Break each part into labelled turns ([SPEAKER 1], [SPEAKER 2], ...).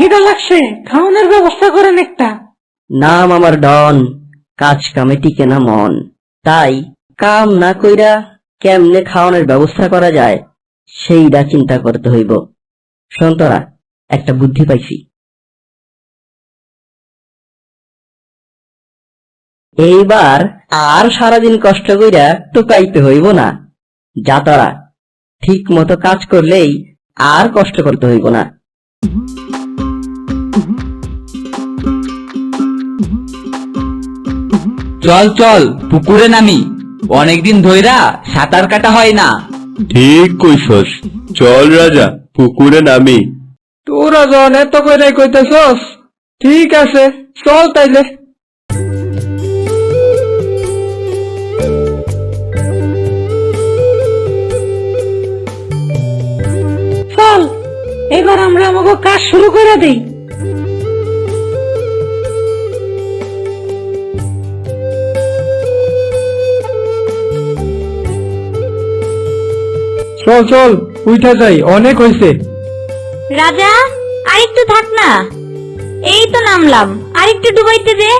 [SPEAKER 1] খিদা লাগছে, খাওয়ানোর ব্যবস্থা করেন একটা।
[SPEAKER 2] নাম আমার ডন, কাজ কামে টিকে না মন। তাই কাম না কইরা কেমনে খাওয়ানোর ব্যবস্থা করা যায় সেইটা চিন্তা করতে হইব। সন্তরা একটা বুদ্ধি পাইছি। এইবার আর সারাদিন কষ্ট কইরা টুকাইতে হইব না। যাতরা ঠিক মতো কাজ করলেই আর কষ্ট করতে হইব না।
[SPEAKER 3] চল চল পুকুরে নামি। অনেকদিন ধইরা সাঁতার কাটা হয় না।
[SPEAKER 4] ঠিক কইছস। চল রাজা পুকুরে নামি।
[SPEAKER 5] তোরা জন এত করে কইতেছস? ঠিক আছে চল তাইলে।
[SPEAKER 1] চল এবার আমরা আমাকে কাজ শুরু করে দেই।
[SPEAKER 5] চল চল উঠা যাই অনেক হইছে
[SPEAKER 6] রাজা আরেকটু থাক না। এই তো নামলাম আরেকটু ডুবাইতে দে।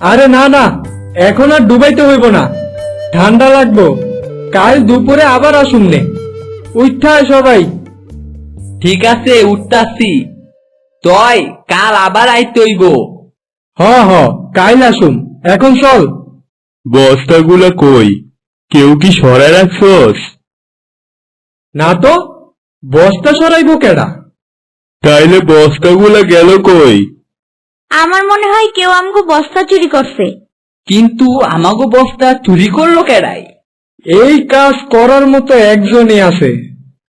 [SPEAKER 5] আরে না না এখন আর ডুবাইতে হইব না। ঠান্ডা লাগবো। কাল দুপুরে আবার আসুন নে। উঠায় সবাই।
[SPEAKER 3] ঠিক আছে উঠতাছি। তয় কাল আবার আইতে হইব।
[SPEAKER 5] হ হ কাল আসুন এখন চল।
[SPEAKER 4] বস্তাগুলা কই? কেউ কি সরাই রাখছস?
[SPEAKER 5] না তো বস্তা সরাইবো কেডা?
[SPEAKER 4] তাইলে বস্তাগুলা গেল কই?
[SPEAKER 6] আমার মনে হয় কেউ আমাকে বস্তা চুরি করছে।
[SPEAKER 3] কিন্তু আমাগো বস্তা চুরি করল কেডাই?
[SPEAKER 5] এই কাজ করার মতো একজনই আছে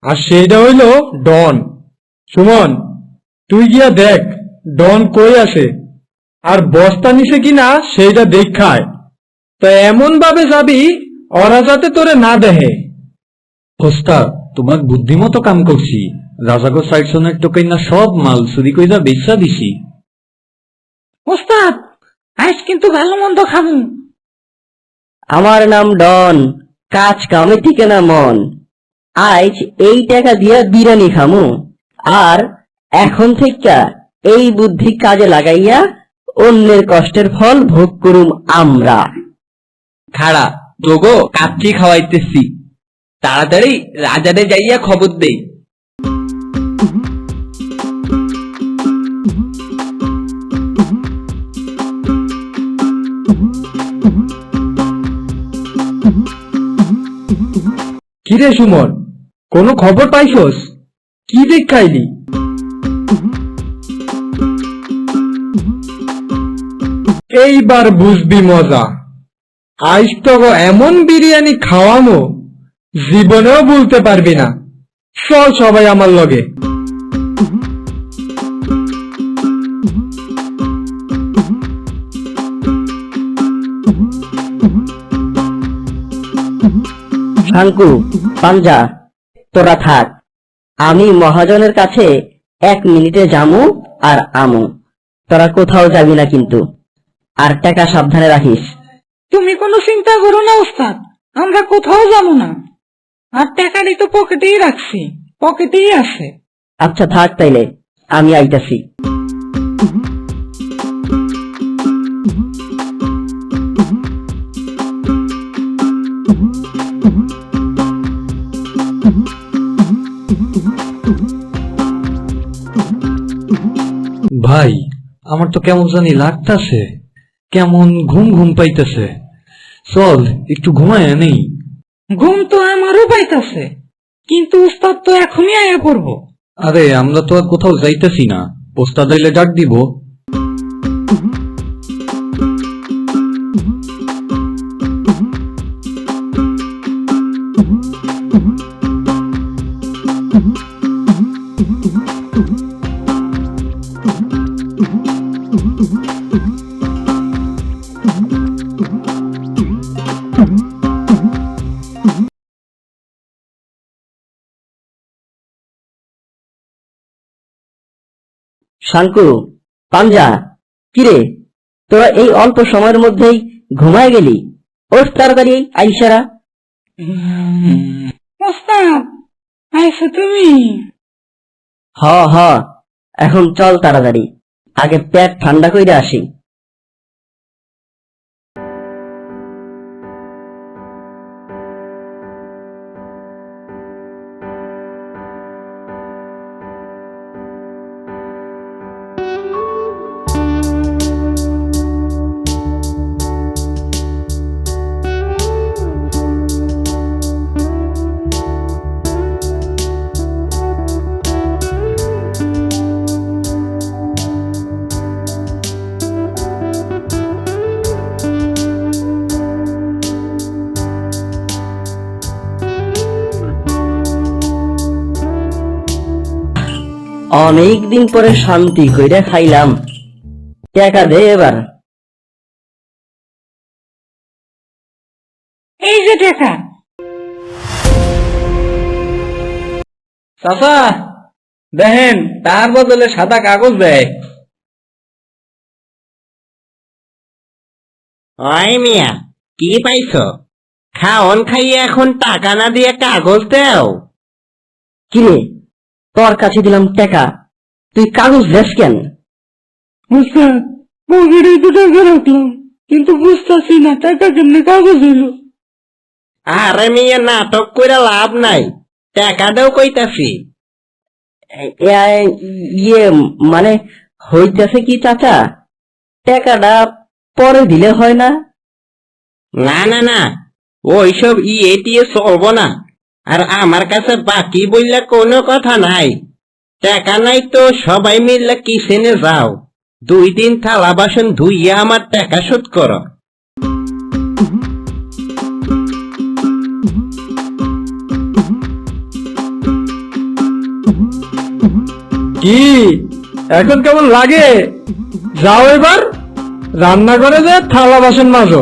[SPEAKER 5] আর সেটা হইল ডন। সুমন তুই গিয়া দেখ ডন কই আছে আর বস্তা নিছে কিনা সেইটা দেখায়। তা এমন ভাবে যাবি ওরা যাতে তোরে না দেহে
[SPEAKER 7] ওস্তাদ তোমার বুদ্ধিমতো কাম করছি রাজাগো সাইডসনের টোকাইনা সব মাল চুরি কইরা বেচা দিছি
[SPEAKER 1] ওস্তাদ আজ কিন্তু ভালো মন্দ খাব
[SPEAKER 2] আমার নাম ডন কাজ কামে টিকে না মন। আজ এই টাকা দিয়া বিরিয়ানি খামু। আর এখন থেকে এই বুদ্ধি কাজে লাগাইয়া অন্যের কষ্টের ফল ভোগ করুম আমরা।
[SPEAKER 3] খাড়া তোগো কাচ্চি খাওয়াইতেছি। তাড়াতাড়ি রাজারে যাইয়া খবর দেই।
[SPEAKER 5] কিরে সুমন, কোনো খবর পাইছস? কি দেখাইলি? এইবার বুঝবি মজা। আজ তো এমন বিরিয়ানি খাওয়ামো জীবনেও বলতে পারবি না। চল সবাই আমার লগে।
[SPEAKER 2] শাঙ্কু পাঞ্জা তোরা থাক। আমি মহাজনের কাছে এক মিনিটে যামু আর আমু। তোরা কোথাও যাবি না কিন্তু। আর টাকা সাবধানে রাখিস।
[SPEAKER 1] তুমি কোনো চিন্তা করো না ওস্তাদ। আমরা কোথাও যাব না। আর টাকাটি তো পকেটেই রাখছি পকেটেই আছে।
[SPEAKER 2] আচ্ছা থাক তাইলে আমি আইতাছি।
[SPEAKER 7] ভাই আমার তো কেমন জানি লাগতাছে কেমন ঘুম ঘুম পাইতেছে। চল একটু ঘুমায় নেই।
[SPEAKER 1] ঘুম তো আমারও পাইতাছে কিন্তু উস্তাদ তো এখনই আয়া পড়ব।
[SPEAKER 7] আরে আমরা তো আর কোথাও যাইতেছি না। ওস্তাদ আইলে ডাক দিব।
[SPEAKER 2] শাঙ্কু পাঞ্জা কিরে তোরা এই অল্প সময়ের মধ্যেই ঘুমায় গেলি? ওঠ তাড়াতাড়ি আইসারা
[SPEAKER 1] ওস্তাদ আইসো তুমি।
[SPEAKER 2] হ হ এখন চল তাড়াতাড়ি। আগে পেট ঠান্ডা করে আসি। অনেক দিন পরে শান্তি কইরা খাইলাম। টাকা দে এবার।
[SPEAKER 1] এই যে টাকা
[SPEAKER 3] চাচা দেখেন তার বদলে সাদা কাগজ দেয়।
[SPEAKER 8] ওই মিয়া কি পাইছ? খাওন খাইয়ে এখন টাকা না দিয়ে কাগজ দেও।
[SPEAKER 2] কিরে? তোর কাছে দিলাম টাকা। তুই কাগজ দেস কেন?
[SPEAKER 1] উস্তাদ পকেটে তো টাকা রাখলাম কিন্তু বুঝতেছি না টাকা কেমনে কাগজ হইল।
[SPEAKER 8] আরে মিয়া নাটক করে লাভ নাই টাকা দেও কইতাছি
[SPEAKER 2] ইয়ে মানে হইতেছে কি চাচা? টাকাটা পরে দিলে হয় না?
[SPEAKER 8] না না না ওইসব ই এটিয়ে চলবো না। আর আমার কাছে বাকি বললে কোনো কথা নাই। টাকা নাই তো সবাই মিললে কিসেনে যাও। দুই দিন থালা বাসন ধুইয়া আমার টাকা শোধ করো।
[SPEAKER 5] কি? এখন কেমন লাগে? যাও এবার। রান্না করে যে থালা বাসন মাজো।